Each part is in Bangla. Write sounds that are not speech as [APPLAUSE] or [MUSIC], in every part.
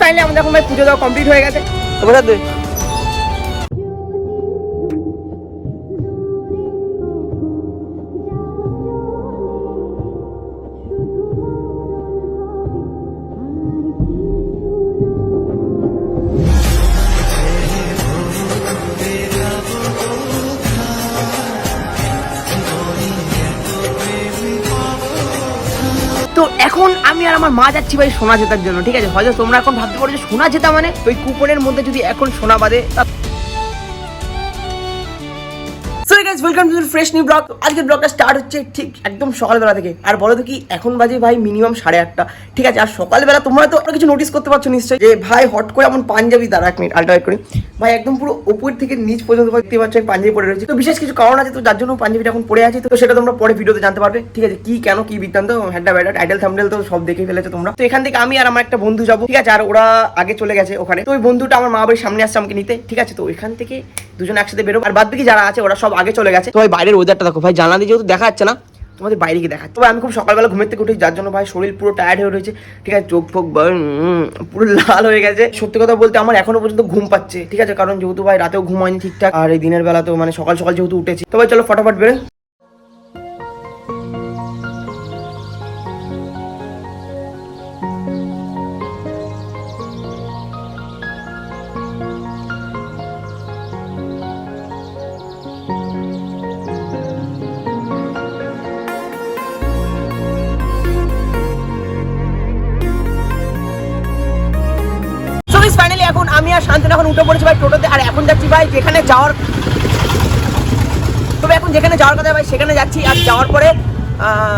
ফাইনালি আমাদের এখন ভাই পুজো দেওয়া কমপ্লিট হয়ে গেছে। তো এখন আমি আর আমার মা যাচ্ছি ভাই সোনা জেতার জন্য, ঠিক আছে? হয়তো তোমরা এখন ভাবতে পারো যে সোনা জেতা মানে? ওই কুপনের মধ্যে যদি এখন সোনা বাদে so guys welcome to fresh new blog আজকের ব্লগটা স্টার্ট হচ্ছে ঠিক একদম সকালবেলা থেকে। আর বলো এখন বাজে ভাই মিনিমাম সাড়ে আটটা। ঠিক আছে, আর সকালবেলা তোমরা তো কিছু নোটিস করতে পারছ নিশ্চয়ই যে ভাই হট করে এমন পাঞ্জাবি দাঁড়া এক মিনিট করি। ভাই একদম পুরো উপর থেকে নিচ পর্যন্ত দেখতে পাচ্ছ আমি পাঞ্জাবি রয়েছে। তো বিশেষ কিছু কারণ আছে, তো যার জন্য পাঞ্জাবিটা এখন পরে আছে, তো সেটা তোমরা পরে ভিডিওতে জানতে পারবে। ঠিক আছে, কি, কেন, কি বৃত্তান্ত হ্যাডা ব্যাডা থাম্বনেল তো সব দেখে ফেলেছো তোমরা। তো এখান থেকে আমি আর আমার একটা বন্ধু যাব। ঠিক আছে, আর ওরা আগে চলে গেছে ওখানে। তো ওই বন্ধুটা আমার মা বাড়ির সামনে আসছে আমাকে নিতে। ঠিক আছে, তো এখান থেকে দুজন একসাথে বেরোবো। আর বাদ বাকি যারা আছে, ওরা সব আগে চলে গেছে। তো ভাই, বাইরের ওয়েদারটা দেখো। ভাই, জানালা যেহেতু দেখা যাচ্ছে না, তোমাদের বাইরে গিয়ে দেখা তবে আমি খুব সকালবেলা ঘুমের থেকে উঠেছি, যার জন্য ভাই শরীর পুরো টায়ার্ড হয়ে রয়েছে। ঠিক আছে, চোখ ফোক পুরো লাল হয়ে গেছে। সত্যি কথা বলতে, আমার এখনও পর্যন্ত ঘুম পাচ্ছে। ঠিক আছে, কারণ যেহেতু ভাই, রাতেও ঘুম হয়নি ঠিকঠাক। আর এই দিনের বেলা তো মানে সকাল সকাল যেহেতু উঠেছি। তবে চলো, ফটাফট বেরোয় আমি আর শান্তনু এখন উঠে পড়েছি ভাই টোটোতে। আর এখন যাচ্ছি ভাই যেখানে যাওয়ার তবে এখন যেখানে যাওয়ার কথা ভাই সেখানে যাচ্ছি। আর যাওয়ার পরে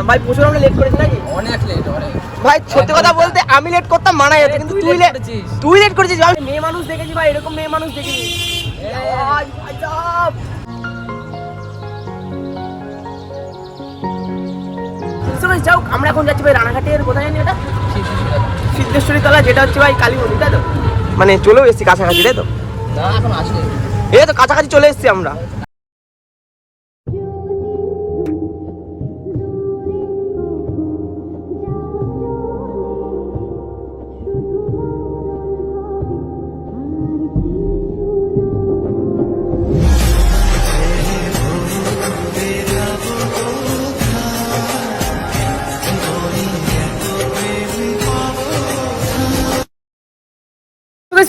ভাই প্রচুর আমরা লেট করেছি নাকি? অনেক লেট ভাই সত্যি কথা বলতে আমি লেট করতাম মানা যেত। কিন্তু তুই লেট করেছিস। তুই লেট করেছিস আমি মেয়ে মানুষ দেখেছি ভাই এরকম মেয়ে মানুষ guys, যাও আমরা এখন যাচ্ছি ভাই রানাঘাটের কোথায় জানি এটা সিদ্ধেশ্বরী তলা। যেটা হচ্ছে ভাই কালী মন্দির তাই তো? মানে চলেও এসছি কাছাকাছি তাই তো? এই তো কাছাকাছি চলে এসেছি আমরা।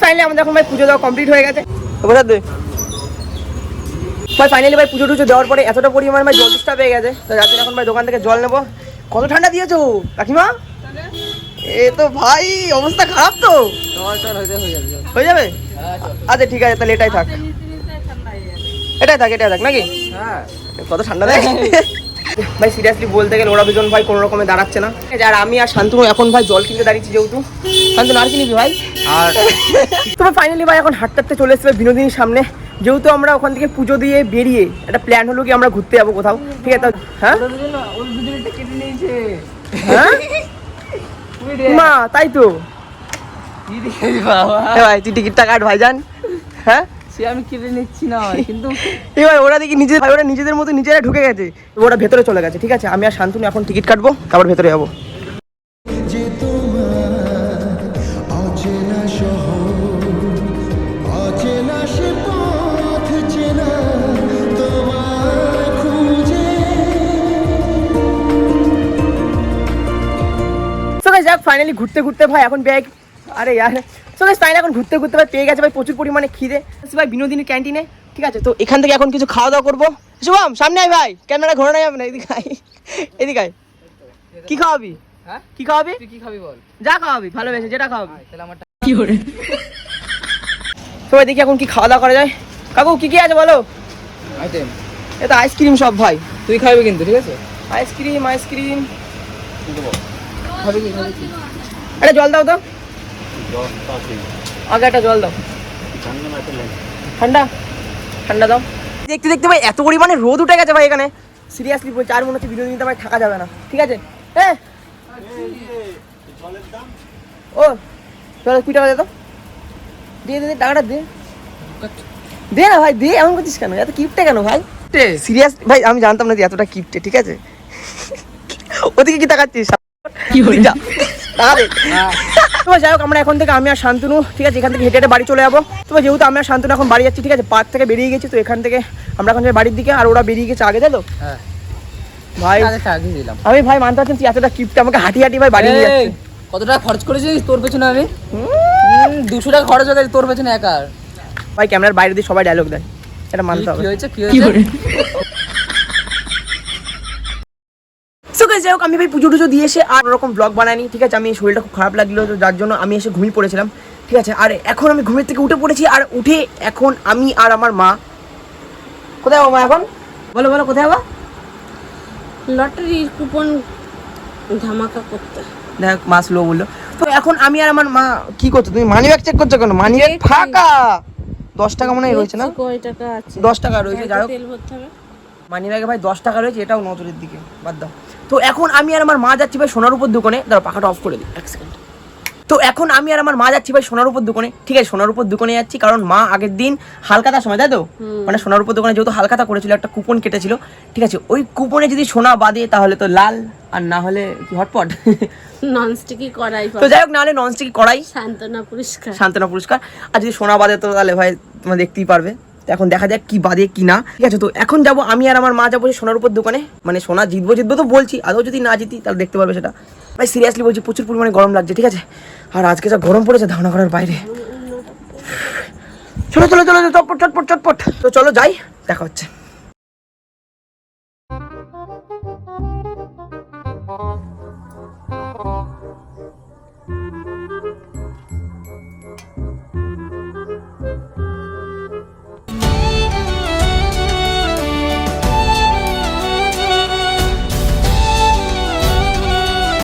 ফাইনালি আমাদের এখন ভাই পুজো দেওয়া কমপ্লিট হয়ে গেছে। বোঝা তুই ভাই ফাইনালি ভাই পুজো টুজো দেওয়ার পরে এতটা পরিমাণ ভাই জল তেষ্টা পেয়ে গেছে। তো জন্য এখন ভাই দোকান থেকে জল নেব। কত ঠান্ডা দিয়েছ কাকিমা? এ তো ভাই অবস্থা খারাপ তো। হয়ে যাবে হয়ে। হয়ে হ্যাঁ আচ্ছা ঠিক আছে তাহলে এটাই থাক। এটাই থাক এটাই থাক নাকি? হ্যাঁ। কত ঠান্ডা দেয় [LAUGHS] ভাই সিরিয়াসলি বলতে গেলে ওরা দুজন ভাই কোনো রকমে দাঁড়াচ্ছে না। আর আমি আর শান্তনু এখন ভাই জল কিনতে দাঁড়িয়েছি যেহেতু। শান্তনু আর কি নিবি ভাই? আর তবে ফাইনালি ভাই এখন হাঁটতে হাঁটতে চলে এসেছে বিনোদিনীর সামনে। যেহেতু আমরা ওখান থেকে পুজো দিয়ে বেরিয়ে একটা প্ল্যান হলো কি আমরা ঘুরতে যাব কোথাও। ঠিক আছে হ্যাঁ? হ্যাঁ? মা তাই তো। ভাই তুই টিকিটটা কাট ভাইজান হ্যাঁ? সে আমি কেটে নিচ্ছি না [LAUGHS] কিন্তু এবার ওরা দেখি নিজে ওরা নিজেদের মতো নিজেরা ঢুকে গেছে ওরা ভেতরে চলে গেছে ঠিক আছে? আমি আর শান্তনু এখন টিকিট কাটবো তারপর ভেতরে যাব। যাক ফাইনালি ঘুরতে ঘুরতে ভাই এখন ব্যাগ আরে ইয়ার সো গাইস ফাইনালি এখন ঘুরতে ঘুরতে ভাই পেয়ে গেছে ভাই প্রচুর পরিমাণে খিদে। ভাই বিনোদিনীর ক্যান্টিনে ঠিক আছে? তো এখান থেকে এখন কিছু খাওয়া দাওয়া করব। শুভম সামনে আয় ভাই ক্যামেরা ঘোরা নাই যাবে না এদিকে আয়। এদিকে আয়। কি খাওয়াবি? হ্যাঁ? কি খাওয়াবি? তুই কি খাবি বল। যা খাওয়াবি ভালোবেসে যেটা খাওয়াবি। তাহলে আমার সবাই দেখি এখন কি খাওয়া দাওয়া করা যায়। কাকু কি কি আছে বলো? আইটেম। এটা আইসক্রিম সব ভাই। তুই খাবি কিন্তু ঠিক আছে? Ice cream ice cream. খাবি কি খাবি কি? একটা জল দাও তো। আগে একটা জল দাও। ঠান্ডা? ঠান্ডা দাও। দেখতে দেখতে ভাই এত পরিমাণে রোদ উঠে গেছে ভাই এখানে। সিরিয়াসলি বলছি আর মনে হচ্ছে ভিডিও নিতে ভাই থাকা যাবে না। ঠিক আছে? এ ও চলো কুড়ি টাকা দে তো। দিয়ে দে টাকাটা দে। দে না ভাই দে এমন করছিস কেন? এত কিপটে কেন ভাই? সিরিয়াস ভাই আমি জানতাম না যে এতটা কিপটে ঠিক আছে? ওদিকে কি তাকাচ্ছিস? কি টাকা দে। হ্যাঁ। তো যাই হোক আমরা এখন থেকে আমি আর শান্তনু ঠিক আছে এখান থেকে হেঁটে হেঁটে বাড়ি চলে যাব। তো যেহেতু আমি আর শান্তনু এখন বাড়ি যাচ্ছি ঠিক আছে পার্ক থেকে বেরিয়ে গেছি তো এখান থেকে আমরা এখন যাই বাড়ির দিকে আর ওরা বেরিয়ে গেছে আগে তো? হ্যাঁ। ভাই আগে আগে দিলাম আমি ভাই মানতে পারছেন তুই এতটা কিপটা আমাকে হাঁটি হাঁটি ভাই বাড়ি নিয়ে যাচ্ছে। কত টাকা খরচ করেছিস তোর পেছনে আমি? হুম, দুশো টাকা খরচ হয়ে তোর পেছনে একার ভাই ক্যামেরার বাইরে দিয়ে সবাই ডায়লগ দেয়। এটা মানতে হবে। কি হয়েছে কি হয়েছে? [LAUGHS] সো যাই হোক আমি ভাই পুজো টুজো দিয়ে এসে আর ওরকম ব্লগ বানাইনি ঠিক আছে? আমি শরীরটা খুব খারাপ লাগল তো যার জন্য আমি এসে ঘুমিয়ে পড়েছিলাম ঠিক আছে? আর এখন আমি ঘুমের থেকে উঠে পড়েছি আর উঠে এখন আমি আর আমার মা। কোথায় মা এখন? বলো বলো কোথায় লটারির কুপন ধামাকা করতে। দেখ মা স্লো বলল। তো এখন আমি আর আমার মা কি করছ? তুমি মানি ব্যাগ চেক করছ কেন? মানি ব্যাগ ফাঁকা! দশ টাকা মনে হয় রয়েছে না? দশ টাকা রয়েছে যাই হোক। তেল ভরতে হবে। মানি ব্যাগে ভাই দশ টাকা রয়েছে এটাও নজরের দিকে বাদ দাও। তো এখন আমি আর আমার মা যাচ্ছি ভাই সোনার উপর দোকানে দাঁড়া পাখাটা অফ করে দিই এক সেকেন্ড তো এখন আমি আর আমার মা যাচ্ছি ভাই সোনার উপর দোকানে ঠিক আছে সোনার উপর দোকানে যাচ্ছি কারণ মা আগের দিন হালকাতার সময় তাই তো? মানে সোনার উপর দোকানে যেহেতু হালকাতা করেছিল একটা কুপন কেটেছিল ঠিক আছে ওই কুপনে যদি সোনা বাদে তাহলে তো লাল আর না হলে কি হটপট? ননস্টিকি কড়াই তো যাই হোক নাহলে ননস্টিক কড়াই সান্ত্বনা পুরস্কার। সান্ত্বনা পুরস্কার। আর যদি সোনা বাদে তো তাহলে ভাই তোমরা দেখতেই পারবে। এখন দেখা যাক কি বাদে কি না। ঠিক আছে, তো এখন যাব আমি আর আমার মা যাব সোনার উপর দোকানে। মানে সোনা জিতবো জিতবো তো বলছি, আদৌ যদি না জিতি তাহলে দেখতে পারবে সেটা। ভাই সিরিয়াসলি বলছি, প্রচুর পরিমাণে গরম লাগছে, ঠিক আছে? আর আজকে যা গরম পড়েছে ধারণা করার বাইরে। চলো চলো চলো, চটপট চটপট চটপট। তো চলো, যাই, দেখা হচ্ছে।